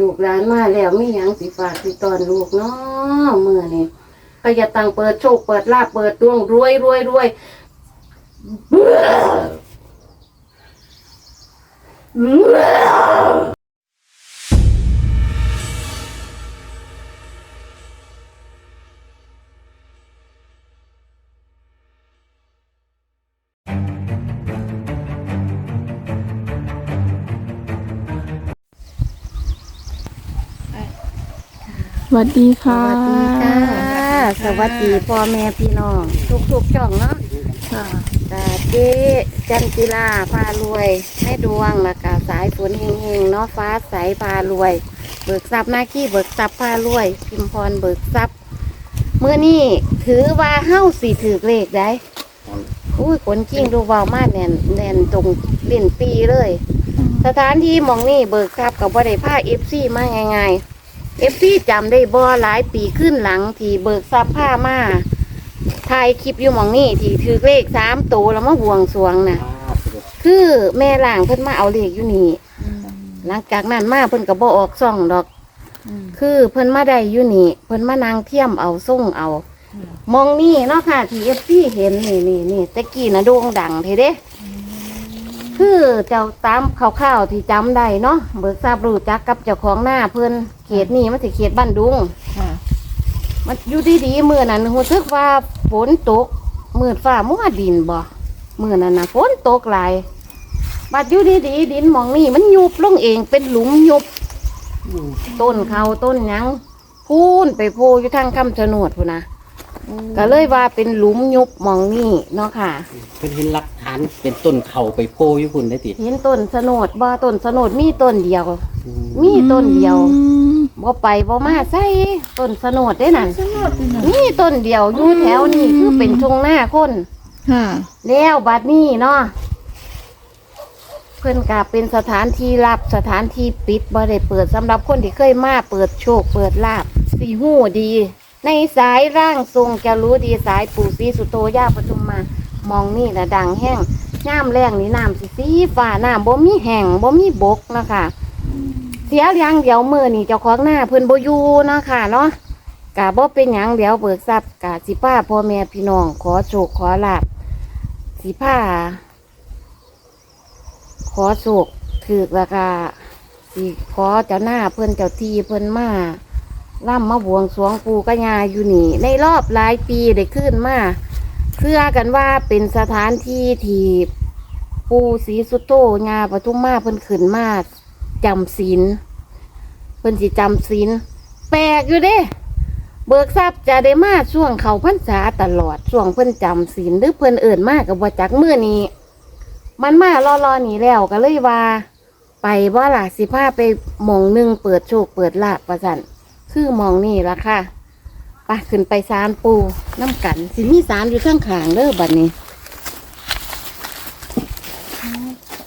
ลูกหลานมาแล้วไม่ยังสิฝากสิตอนลูกเนาะมื้อนี่ก็อย่าตังเปิดโชคเปิดลาบเปิดดวงรวยรวยรวยส วัสดีสค่ะ วัสดีค่ะ สวัสดีพ่อแม่พี่น้องทุกๆช่องเนาะค่ะกาเจ๊จันจิลาพารวยให้ดวงแล้วก็สายฝนเฮงๆเนาะฟ้าใสพารวย เบิกทรัพย์หน้าขี้เบิกทรัพย์พารวย พิมพรเบิกทรัพย์เมื่อนี้ถือว่าเฮ้าสี่ถือเลขได้อุ้ยขนกิ้งดูเบามากแน่นแน่นตรงเล่นปีเลย สถานที่หมองนี่เบิกทรัพย์กับว่าได้ผ้าเอฟซีมาง่ายๆ เอฟซีจำได้บ่หลายปีขึ้นหลังที่เบิกทรัพย์ผ้ามาถ่ายคลิปอยู่หมองนี่ที่ถือเลขสามตัวแล้วมาบวงสรวงน่ะ คือแม่ล่างเพิ่นมาเอาเลขอยู่นี่หลังจากนั้นมาเพิ่นก็บ่ออกซ่องดอก คือเพิ่นมาได้อยู่นี่เพิ่นมานางเทียมเอาส่งเอา มองนี่เนาะค่ะที่เอฟซีเห็นนี่นี่นี่ตะกี้นะโด่งดังเทเด้ คือเจ้าตามข่าวๆที่จำได้เนาะเบิกทราบรู้จักกับเจ้าของหน้าเพิ่นเขตนี่มันสิเขตบ้านดุง ค่ะ มันอยู่ดีๆมื้อนั้นรู้สึกว่าฝนตกมืดฟ้ามัวดินบ่มื้อนั้นน่ะฝนตกหลายบัดอยู่ดีๆดินหมองนี่มันยุบลงเองเป็นหลุมยุบ ต้นเขาต้นหยังพูนไปโพอยู่ทางคำชะโนดพูนนะ ก็เลยว่าเป็นหลุมยุบหมองนี่เนาะค่ะ เพิ่นเห็นหลักฐานเป็นต้นเข่าไปโพอยู่พุ่นได้ติเห็นต้นสโนดบ่ต้นสโนดมีต้นเดียวมีต้นเดียว อืมบ่ไปบ่มาใส่ต้นสโนดได้นั่นสนุกดีนะมีต้นเดียวอยู่แถวนี้คือเป็นชงหน้าคน ค่ะ แล้วบัดนี้เนาะเพิ่นกาเป็นสถานที่ลับสถานที่ปิดบ่ได้เปิดสำหรับคนที่เคยมาเปิดโชคเปิดลาบสีหูดี ในสายร่างทรงจะรู้ดีสายปู่ศรีสุโตย่าปทุมมา มองนี่นะดังแห้งย่ามแรงนี่น้ำสิสีฟ้าน้ำบ่มีแห้งบ่มีบกนะคะ เสียอย่างเดียวมือนี่เจ้าของหน้าเพิ่นบ่อยู่นะค่ะเนาะกะบ่เป็นหยังเดี๋ยวเบิกทรัพย์กะสิป้าพ่อแม่พี่น้องขอโชคขอลาบสีผ้าขอโศกถือกราคาสีขอเจ้าหน้าเพิ่นเจ้าที่เพิ่นมา ล่ำมาบวงสรวงปูกระยาอยู่นี่ ในรอบหลายปีได้ขึ้นมาเชื่อกันว่าเป็นสถานที่ที่ปูศรีสุโตญาปทุมมาเพิ่นขึ้นมาจำศีลเพิ่นสิจำศีลแปลกอยู่เด้ เบิกทรัพย์จะได้มาช่วงเขาพรรษาตลอดช่วงเพิ่นจำศีลหรือเพิ่นเอิ่นมากกับว่าจักเมื่อนี้ มันมารอรอๆนี่แล้วก็เลยว่า ไปว่าล่ะสิพาไปมองหนึ่งเปิดโชคเปิดลาบประสัน คือหมองนี่ละค่ะไปขึ้นไปศาลปูน้ำกันสิมีศาลอยู่ข้างขางๆเด้อบัดนี้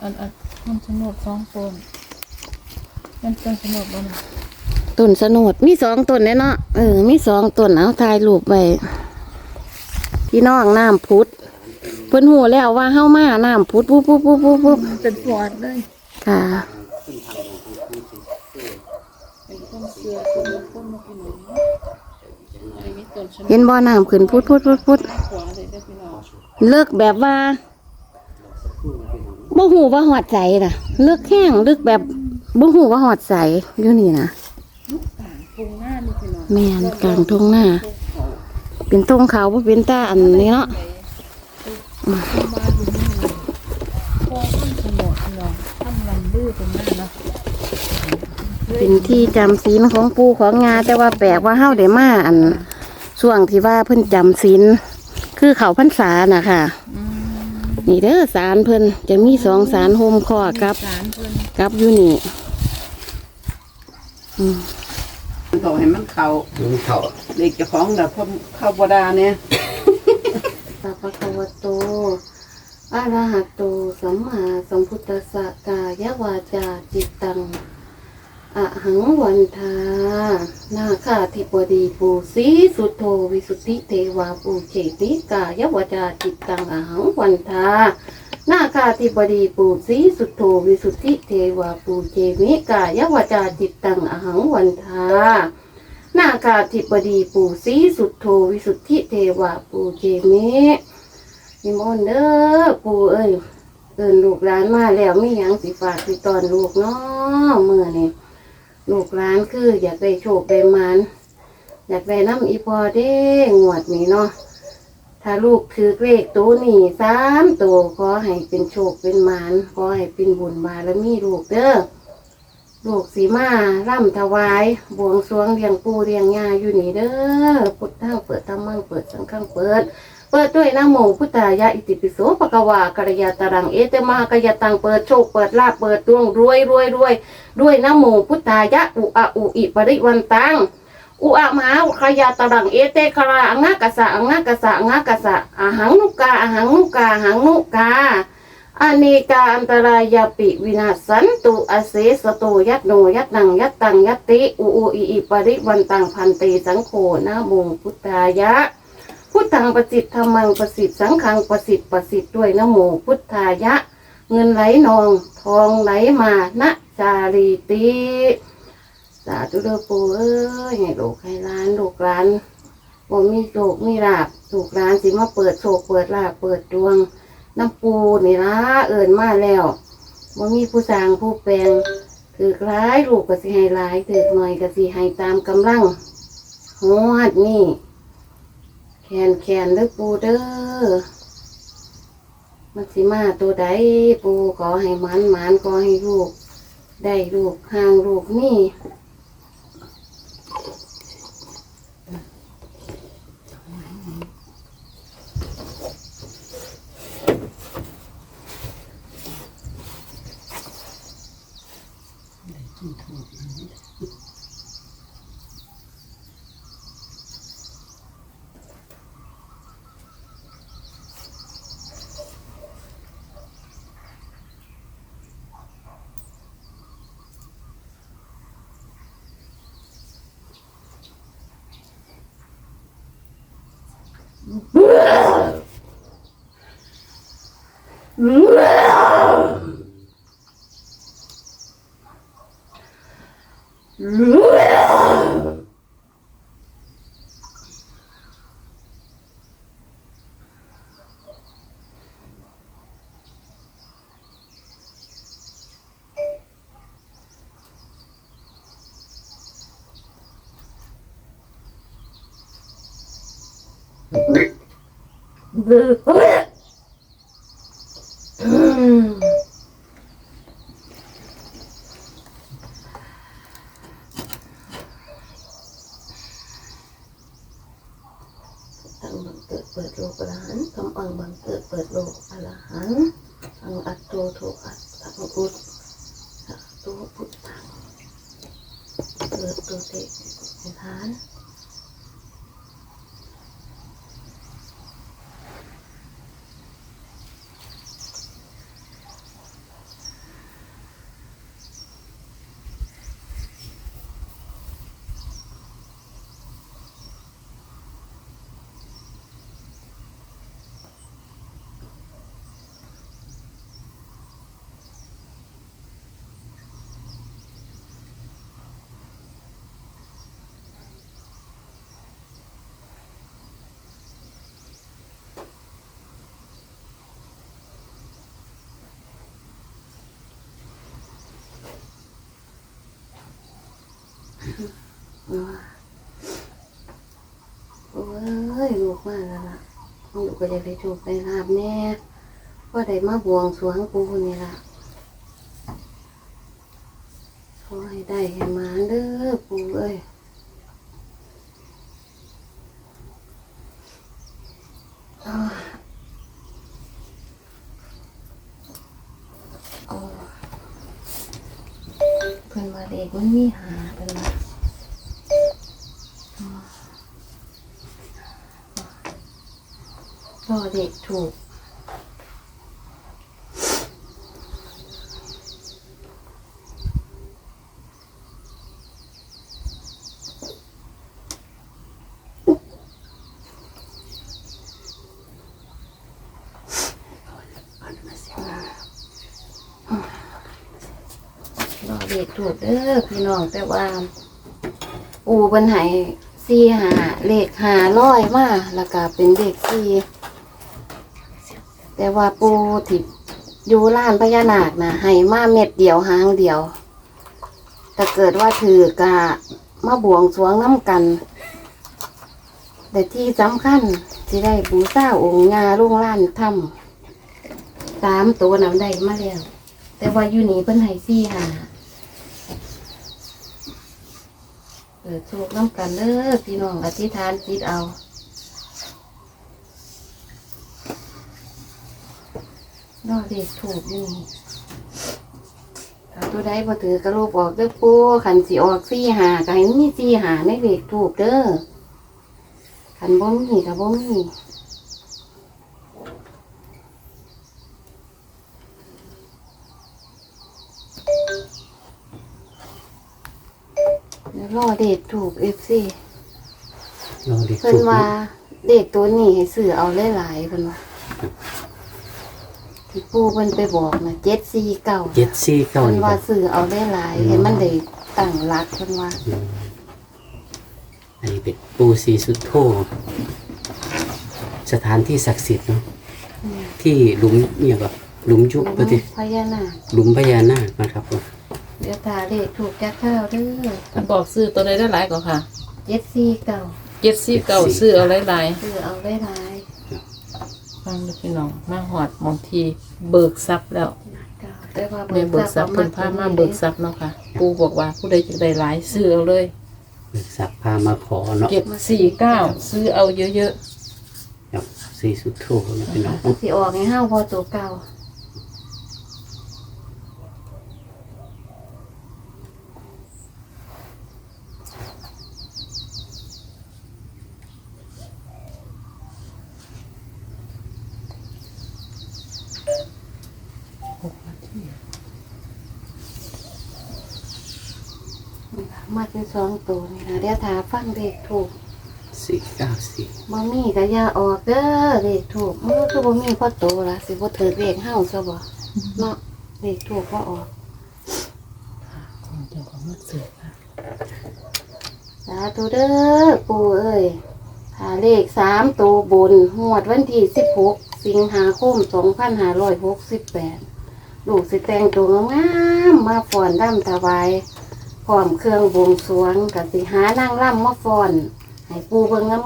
อันอันมันสนุกสองคนมันเป็นสนุกบ้างต้นสนดมีสองต้นแน่เนาะเออ มีสองต้นเอาถ่ายรูปไปพี่น้องน้ำพุดเพิ่นหูแล้วว่าเฮ้ามาน้ำพุดปุ๊บปุ๊บปุ๊บปุ๊บปุ๊บเป็นฟอดเลยค่ะเป็นต้น เสือต้นต้นมะขนุนอันนี้ต้นชะเห็นบ่อน้ำขึ้นพุดพุดพุดพุดขวาเลยได้พี่น้องเลิกแบบว่าบ่หูว่าหอดใจน่ะเลิกแห้งเลิกแบบบ่หูว่าหอดใจอยู่นี่นะต่างพุงหน้านี่พี่น้องแม่นกลางทุ่งหน้า เป็นทงเขาบ่เป็นตาอันนี้เนาะคอขั้นสนุกพี่น้องทำลำดื้อตรงนั้นเนาะ เป็นที่จำศีลของปู่ของงาแต่ว่าแปลกว่าเฮาได้มาอันช่วงที่ว่าเพิ่นจำศีลคือเขาพรรษาน่ะค่ะ นี่เด้อศาลเพิ่นจะมีสองศาลโฮมคอกับสารเพิ่นกับอยู่นี่เขาให้มันเขามันเข่าเด็กเจ้าของแบบพมเข้าบดาเนี่ยสัพพะคะวะโตอะระหะโตสัมมาสัมพุทธัสสะกายวาจาจิตตัง อะหังวันทานาคาธิปดีปูสีสุโธวิสุทธิเทวาปูเจติกายวจาจิตตังอะหังวันทานาคาธิบดีปูสีสุทโธวิสุทธิเทวาปูเจมิกายวจาจิตตังอหังวันทานาคาธิบดีปูสีสุทโธวิสุทธิเทวาปูเจมินิมนต์เด้อปูเอ้ยเอินลูกหลานมาแล้วไมีหยังสิฝากสิตอนลูกเนาะเมื่อนี่ ลูกหลานคือ อยากได้โชคได้มันอยากได้น้ำอีพอเด้งวดนี้เนาะถ้าลูกถือเลขตัวนี้สามตัวขอให้เป็นโชคเป็นมานขอให้เป็นบุญบารมีลูกเด้อลูกสีมาร่ำถวาย บวงสรวงเรียงปูเรียงยาอยู่นี่เด้อพุทธังเปิดธรรมังเปิดสังฆังเปิด เปิดด้วยนะโมพุทธายะอิติปิโสปะกวากรยาตรังเอเตมากยตังเปิดโชคเปิดลาภเปิดดวงรวยรวยรวยด้วยนะโมพุทธายะอุอะอุอิปริวันตังอุอะมหาขยาตรังเอเตคราอังะกะสะอังะกะสะอังะกะสะอาหังนุกาอาหังนุกาอาหังนุกาอเนกาอันตรายาปิวินาศสันตุอเสสโตยัตโนยัตตังยัตตังยัตติอุอุอิอิปริวันตังพันเตสังโฆนะโมพุทธายะ พุทธังประสิทธิ์ธรรมังประสิทธิ์สังฆังประสิทธิ์ประสิทธิ์ด้วยนะโมพุทธายะ เงินไหลนองทองไหลมานะจารีติสาธุเด้อปูเอ้ยให้ลูกให้ร้านลูกร้านบ่มีโศกมีลาบลูกร้านสิมาเปิดโศกเปิดลาบเปิดดวงน้ำปูนี่ละเอิญมาแล้วบ่มีผู้สร้างผู้แปลงถือร้ายลูกก็สิให้ร้ายถือหน่อยก็สิให้ตามกำลังหวดนี่ แขนแขนเด้อปูเด้อมันสิมาตัวใดปูขอให้มันมันขอให้ลูก ได้ลูกห่างลูกนี่ ทางบังเกิดเปิดโลกอรหันต์คำอังบังเกิดเปิดโลกอรหันต์อังอัตโตโทอัตอัตพุทธอัตโตพุทธังเปิดตัวเตในฐาน โอ้ยลูกมากแล้วล่ะลูกก็จะได้โชคได้ลาบแน่ก็ได้มาบวงสรวงปูนี่ล่ะขอให้ได้ให้มาเด้อปูเอ้ยเพิ่นว่าเด็กมันมีหาเพิ่นว่า พ่อเด็กถูก รอเด็กถูกเด้อพี่น้องแต่ว่า อูเป็นไหสี่หาเลขหาร้อยมากแล้วก็เป็นเด็กสี่ แต่ว่าปูที่อยู่ล้านพญานาคนะให้มาเม็ดเดียวหางเดียวแต่เกิดว่าถือกะมาบวงสรวงน้ำกัน แต่ที่สำคัญที่ได้บูชาองค์งาลุงล้านถ้ำสามตัวนำได้มาแล้ว แต่ว่าอยู่นี่เพิ่นให้สี่หาเปิดโชคน้ำกันเด้อพี่น้องอธิษฐานจิตเอา นอเด็กถูกอยู่นี่ถ้าตัวใดบ่ถือกระโลบออกเด้อปูขันสิออกสี่หาก็ให้มีสี่หาในเด็กถูกเด้อขันบ่มีก็บ่มีเดี๋ยวรอเด็กถูกเอฟซีเราเด็กเพิ่ถูนกว่าเนาะเด็กตัวนี้ให้ซื้อเอาหลายๆเพิ่นว่า ที่ปู่เพิ่นไปบอกนะเจ็ดสี่เก้าเจ็ดสี่เก้าเพิ่นนี่ว่าบ่ ซื้อเอาหลายๆให้มันได้ตั้งหลักเพิ่นว่าอืมอันนี้เป็นปูสีสุดโทสถานที่ศักดิ์สิทธิ์เนาะที่หลุมเนี่ยก็หลุมยุบปฏิพญานาคหลุมพญานาคนะครับผมเดี๋ยวตาเลขถูกแก้ข้าวเด้อท่านบอกซื้อตัวใดได้หลายกว่าค่ะเจ็ดสี่เก้าเจ็ดสิบเก้าซื้อเอาหลายซื้อเอาหลายๆ ฟังดูพี่น้องมาหอดบางทีเบิกทรัพย์แล้วๆเก้าแต่ว่าแม่เบิกทรัพย์เพิ่นพามาเบิกทรัพย์เนาะค่ะ ปูบอกว่าผู้ใดจะได้หลายซื้อเอาเลย เบิกศักดิ์พามาขอเนาะเก็บสี่เก้าซื้อเอาเยอะครับสีสุดโทนะพี่น้อง สิออกให้ห้าพอตัวเก่า มัดเป็น สองตัวนี่นะเดี๋ยวถาฟังเด็กถูกสี่เก้าสี่บ่มีก็อย่าออกเด้อเด็กถูกมันก็คือบ่มีพ่อโตละสิบ่ถือเลขเฮาซะบ่เนาะเด็กถูกบ่ออกๆของเจ้าของมาซื้อค่ะสาธุเด้อปู่เอ้ยถ้าเลขสามตัวบนหวดวันที่สิบหกสิงหาคมสองพันห้าร้อยหกสิบแปดลูกสิแต่งตัวงามๆมาฟ้อนร่ำถวายพ ร้อมเครื่องบวงสรวงกับสิหานางร่ำมาฟอนให้ปูเบิ่งงา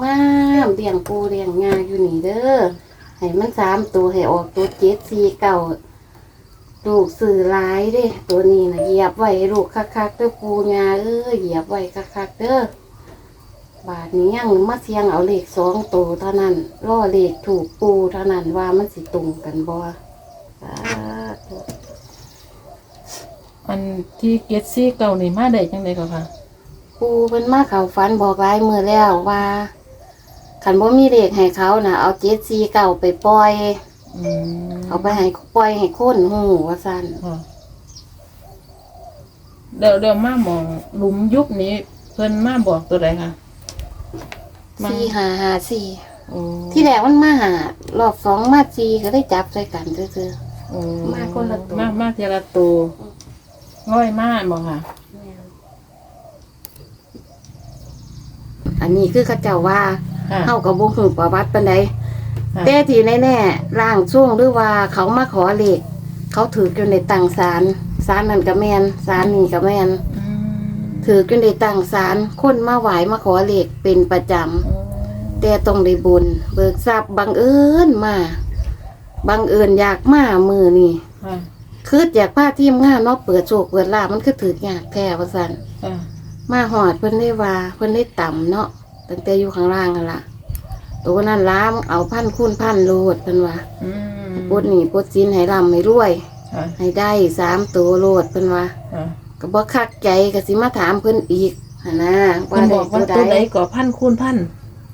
มๆเลี้ยงปูเลี้ยงงาอยู่นี่เด้อให้มันสามตัวให้ออกตัวเจ็ดสี่เก้าลูกสื่อหลายเด้ ตัวนี้นะเหยียบไว้ให้ลูกคักๆเด้อปูงาเอ้ยเหยียบไว้คักๆเด้อบาทนี้ยังมาเสียงเอาเลขสองตัวเท่านั้นล่อเลขถูกปูเท่านั้นว่ามันสิตรงกันบ่สาธุ อันที่เก็ตซี่เก่านี่มาได้จังไดก็ค่ะ ปูเพิ่นมาเขาฝันบอกหลายมือแล้วว่าขันบ่มีเลขให้เขานะเอาเจ็ดสี่เก้าไปปล่อย อืมเอาไปให้ปล่อยให้คนหูว่าซั่นค่ะเดี๋ยวเดี๋ยวมาหมองหลุมยุบนี้ เพิ่นมาบอกตัวใดค่ะมาสี่หาหาสี่โอ้ที่แรกมันมาหารอบสองมาสี่ก็ได้จับใส่กันซื่อ โอ้มาคนละตัว มามาทีละตัว ง่อยมากบอกค่ะๆอันนี้คือเขาเจ้าว่าค่ะเฮากับบ่ฮู้ประวัติปานใดค่ะ แต่ที่แน่ๆร่างช่วงหรือว่าเขามาขอเลขเขาถืออยู่ในตั้งศาลศาลนั่นก็แม่นศาลนี่ก็แม่นอืมถืออยู่ในตั้งศาลคนมาไหว้มาขอเลขเป็นประจำ โอ้แต่ต้องได้บุญเบิกทรัพย์บังเอิญมา บังเอิญอยากมามือนี่ค่ะ คืออยากพาทีมงานเนาะเปิดโชคเปิดลาบมันคือถือยากแท้ว่าซั่นค่ะมาหอดเพิ่นได้ว่าเพิ่นได้ต่ำเนาะตั้งแต่อยู่ข้างล่างกันละตัวนั้นล้ามเอาพันคูณพันโลดเพิ่นว่าอืมปลดหนี้ปลดสินให้ร่ำให้รวย ค่ะให้ได้สามตัวโลดเพิ่นว่าค่ะก็บ่คักใจก็สิมาถามเพิ่นอีกหั่นนะเพิ่นบอกว่าตัวใดก็พันคูณพัน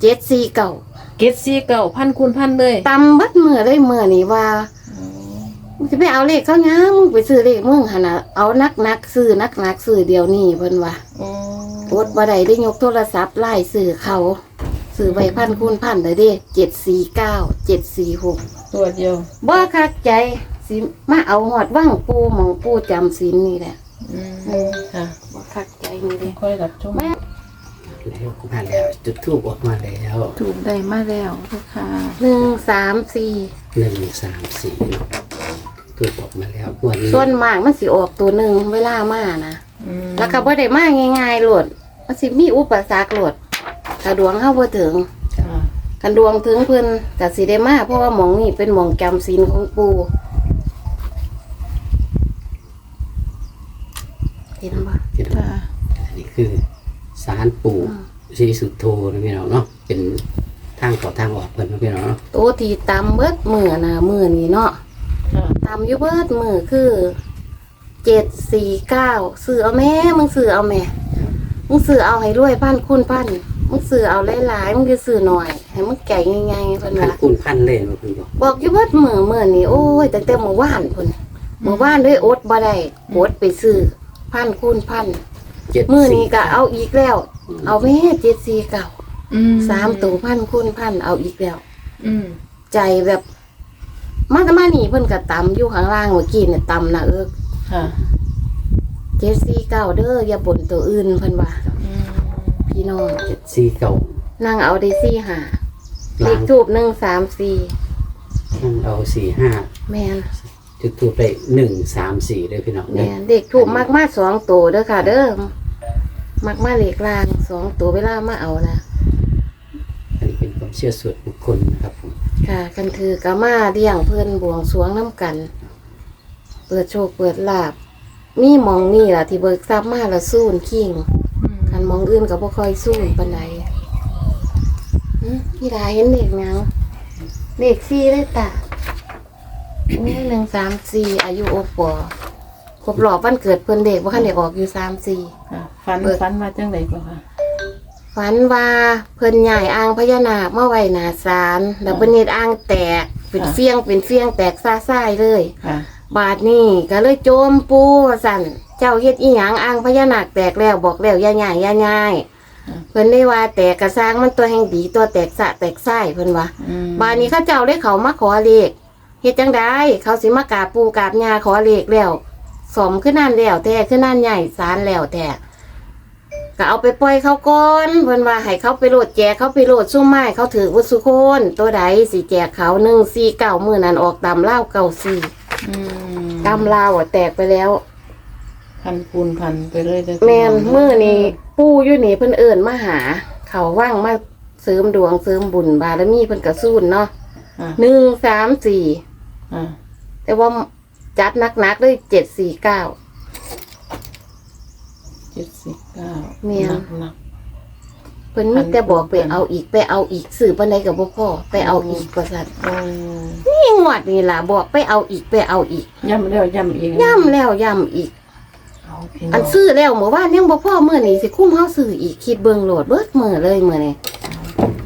เจ็ดสี่เก่าเก็ตซี่เก่าพันคูณพันเลยตำบัดมือได้มือนี่ว่า มึงจะไปเอาเลขเขาหยังมึงไปซื้อเลขมึงหั่นน่ะเอานักนักๆซื้อนักนักๆซื้อเดียวนี่เพิ่นว่าโอ้อดบ่ได้ได้ยกโทรศัพท์ไล่ซื้อเขาซื้อใบพันคูณพันเลยเด้เจ็ดสี่เก้าเจ็ดสี่หกตัวเดียวบ่คักใจสิมาเอาหอดว่างปูหมองปูจำศีลนี่แหละคอืมอืมค่ะบ่คักใจนี่เด้ ค่อยรับชมแม่ แล้วมาแล้วจุดทูบออกมาแล้วถูกได้มาแล้วเด้อค่ะหนึ่งสามสี่หนึ่งสามสี่เนาะ ทูบออกมาแล้วงวันนี้ส่วนมากมันสิออกตัวหนึ่งเวลามานะอืมแล้วก็บ่ได้มาง่ายๆโหลดมันสิมีอุปสรรคโหลดถ้าดวงเฮาบ่ถึงค่ะกันดวงถึงเพิ่นก็สิได้มาเพราะว่าหมองนี่เป็นหมองจำศีลของปู่เห็นบ่ที่ค่ะอันนี้คือสารปู่ศรีสุโธนะพี่น้องเนาะเป็นทางต่อทางออกเพิ่นนะพี่น้องเนาะ โตที่ตำเบิดมือน่ะมือนี่เนาะค่ะ ตำอยู่เบิดมือคือเจ็ดสี่เก้าซื้อเอาแม่มึงซื้อเอาแม่มึงซื้อเอาให้รวยพันคุณพันมึงซื้อเอาหลายๆมึงจะซื้อหน่อยให้มึงแก่ง่ายๆเพิ่นพันว่าคูณพันเลยนะคุณบอกบอกอยู่เบิดมือมือนี่โอ้ยแต่แต่เมื่อวานพุ่นเมื่อวานด้วยอดบ่ได้อดไปซื้อพันคุณพันเจ็ดมือนี้ก็เอาอีกแล้ว เอาแม่เจ็ดสี่เก้าอืมสามตัวพันคุณพันเอาอีกแล้ว อืม ใจแบบ มาแต่มานี่เพิ่นก็ตำอยู่ข้างล่างเมื่อกี้เนี่ยตำนะเอิกค่ะเจ็ดสี่เก้าเด้ออย่าบ่นตัวอื่นเพิ่นว่าอืมพี่น้องเจ็ดสี่เก่านั่งเอาได้สี่หาเลล้าขงทูบหนึ่งสามสี่นั่งเอาสี่ห้าแมนจุดทูบไปหนึ่งสามสี่เลยพี่น้องแมเนี่ยนเด็กถูกมากมาสองตัวเด้อค่ะ เด้อมากมาเลขลางสองตัวเวลามาเอานะอันนี้เป็นความเชื่อส่วนบุคคลนะครับผม ค่ะกันถือกะมาเดี่ยงเพิ่นบวงสรวงน้ำกัน เปิดโชคเปิดลาบ มีหมองนี่ล่ะ ที่เบิกทรัพย์มาและสู้นคิงอืมคันหมองอื่นก็บ่ค่อยสู้ปานใดหึพี่ดาเห็นเด็กหยังเด็กสี่เลยตานี่หนึ่งสามสี่อายุโอปอครบรอบวันเกิดเพิ่นเด็กว่าคันเด็กออกอยู่สามสี่ค่ะฟันเปิดฟันมาจังไดก็ค่ะ ฝันว่าเพิ่นใหญ่อ่างพญานาคมาไว้หน้าศาลแล้วเพิ่นเฮ็ดอ่างแตกเป็นค่ะ เฟี้ยงเป็นเฟี้ยงแตกซ่ายๆเลย ค่ะ บาดนี้ก็เลยโจมปูว่าสั่นเจ้าเฮ็ดอีหยังอ่างพญานาคแตกแล้วบอกแล้วอย่าใหญ่อย่าใหญ่เพิ่นได้ว่าแตกกระซ้างมันตัวแห่งดีตัวแตกสะแตกไส้เพิ่นว่า อืมบาดนี้เขาเจ้าได้เขามาขอเลขเฮ็ดจังไดเขาสิมากราบปูกราบยาขอเลขแล้วสมขึ้นนั่นแล้วแต่ขึ้นนั่นใหญ่สารแล้วแต่ ก็เอาไปปล่อยเขาก่อนเพิ่นว่าให้เขาไปโหลดแจกเขาไปโหลดซุ้มไม้เขาถือวัสุโคนตัวใดสิแจกเขาหนึ่งสี่เก้ามือนั้นออกตามเล่าเก้าสี่อืมตามลาวอะแตกไปแล้ว พันคูณพันไปเลยเด้อแมนมือนี่ปูอยู่นี่เพิ่นเอิญมาหา เขาว่างมาเสริมดวงเสริมบุญบารมีเพิ่นกระสู้นเนาะอะหนึ่งสามสี่อะแต่ว่าจัดนักๆด้วยเจ็ดสี่เก้าเจ็ดสิบ เก้าแม่น หนักหนัก เพิ่นมีแต่บอกไปเอาอีกไปเอาอีกสื่อปันใดกับบ่พ่อไปเอาอีกประสันโอ้นี่งวดนี่ล่ะบอกไปเอาอีกไปเอาอีกย่ำแล้วย่ำอีกย่ำแล้วย่ำอีก เอาพี่อันซื้อแล้วเมื่อวานยังบ่พ่อมื้อนี้สิคุ้มเฮาซื้ออีกคิดเบิ่งโหลดเบิดมื้อเลยมื้อนี้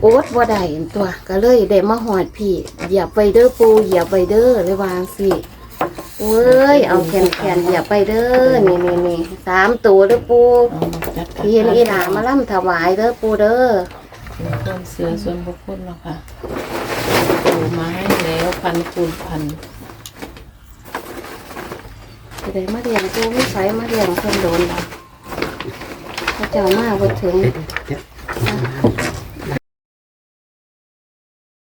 โอ๊ตบ่ได้อันตัวก็เลยได้มาฮอดพี่เหยียบไปเด้อปูเหยียบไปเด้อเลยวาจั่งสิ เว้ยเอาแขนๆเหยียบไปเด้อนี่นี่นี่สามตัวเด้อปูเอามาจัดที่เห็นอีหลามาล่ำถวายเด้อปูเด้อเป็นความเสือส่วนบุคคลแล้วค่ะปูมาให้แล้วพันคูณพันสิได้มาเรียงปูไม่ไฟมาเรียงเพิ่นโดนบ่พระเจ้ามาบ่ถึงเดี๋ยวเดี๋ยว